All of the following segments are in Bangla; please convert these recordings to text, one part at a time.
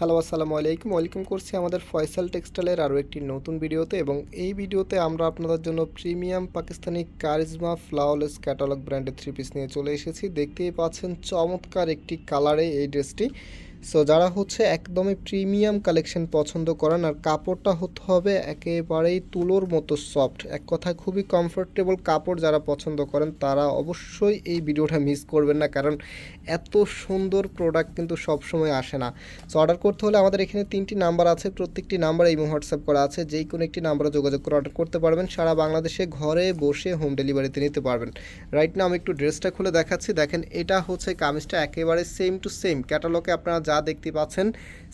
হ্যালো, আসসালামু আলাইকুম। ওয়েলকাম করছি আমাদের ফয়সাল টেক্সটাইলের আরও একটি নতুন ভিডিওতে এবং এই ভিডিওতে আমরা আপনাদের জন্য premium Pakistani Charizma flawless catalogue ব্র্যান্ডের থ্রি পিস নিয়ে চলে এসেছি। দেখতেই পাচ্ছেন চমৎকার একটি কালারে এই ড্রেসটি। সো যারা হচ্ছে একদমই প্রিমিয়াম কালেকশন পছন্দ করেন, আর কাপড়টা হতে হবে একেবারেই তুলোর মতো সফট এক কথায় খুবই কমফোর্টেবল কাপড় যারা পছন্দ করেন, তারা অবশ্যই এই ভিডিওটা মিস করবেন না, কারণ এত সুন্দর প্রোডাক্ট কিন্তু সবসময় আসে না। সো অর্ডার করতে হলে আমাদের এখানে তিনটি নাম্বার আছে, প্রত্যেকটি নাম্বার এই হোয়াটসঅ্যাপ করা আছে, যেই কোনো একটি নাম্বারে যোগাযোগ করে অর্ডার করতে পারবেন, সারা বাংলাদেশে ঘরে বসে হোম ডেলিভারিতে নিতে পারবেন। রাইট না আমি একটু ড্রেসটা খুলে দেখাচ্ছি, দেখেন এটা হচ্ছে কামিজটা একেবারে সেম টু সেম ক্যাটালগে আপনারা যা দেখতে পাচ্ছেন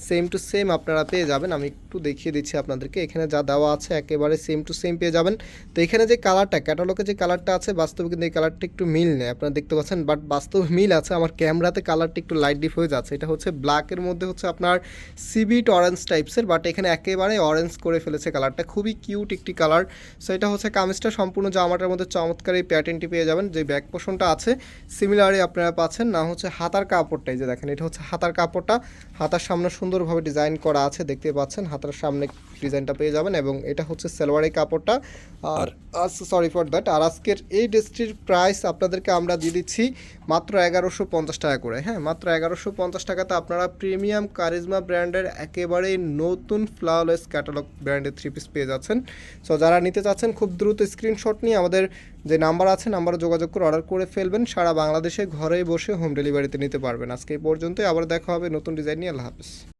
সেম টু সেম আপনারা পেয়ে যাবেন। আমি একটু দেখিয়ে দিচ্ছি আপনাদেরকে, এখানে যা দেওয়া আছে একেবারে সেম টু সেম পেয়ে যাবেন। তো এখানে যে কালারটা ক্যাটালগে যে কালারটা আছে, বাস্তবে কিন্তু এই কালারটা একটু মিল নেই, আপনারা দেখতে পাচ্ছেন। বাট বাস্তবে মিল আছে, আমার ক্যামেরাতে কালারটা একটু লাইট ডিপ হয়ে যাচ্ছে। এটা হচ্ছে ব্ল্যাকের মধ্যে হচ্ছে আপনার সিবিট অরেঞ্জ টাইপসের বাট এখানে একেবারে অরেঞ্জ করে ফেলেছে কালারটা খুবই কিউট একটি কালার সো এটা হচ্ছে কামিজটা, সম্পূর্ণ জামাটার মধ্যে চমৎকার এই প্যাটার্নটি পেয়ে যাবেন। যে ব্যাক পোষণটা আছে সিমিলারই আপনারা পাচ্ছেন, না হচ্ছে হাতার কাপড়টাই যে দেখেন, এটা হচ্ছে হাতার কাপড়টা হাতার সামনে সুন্দরভাবে ডিজাইন করা আছে দেখতে পাচ্ছেন হাতার সামনে ডিজাইনটা পেয়ে যাবেন এবং এটা হচ্ছে সালোয়ারের কাপড়টা। আর সরি ফর দ্যাট আর আজকের এই ড্রেসটির প্রাইস আপনাদেরকে আমরা দিয়ে দিচ্ছি মাত্র এগারোশো পঞ্চাশ টাকা করে। হ্যাঁ মাত্র এগারোশো পঞ্চাশ টাকাতে আপনারা প্রিমিয়াম কারিজমা ব্র্যান্ডের একেবারেই নতুন ফ্লাওলেস ক্যাটালগ ব্র্যান্ডের থ্রি পিস পেয়ে যাচ্ছেন। সো যারা নিতে চাচ্ছেন খুব দ্রুত স্ক্রিনশট নিয়ে আমাদের যে নাম্বার আছে নাম্বারে যোগাযোগ করে অর্ডার করে ফেলবেন। সারা বাংলাদেশে ঘরেই বসে হোম ডেলিভারিতে নিতে পারবেন। আজকে এই পর্যন্তই আবার দেখা হবে নতুন ডিজাইন নিয়ে আল্লাহ হাফিজ।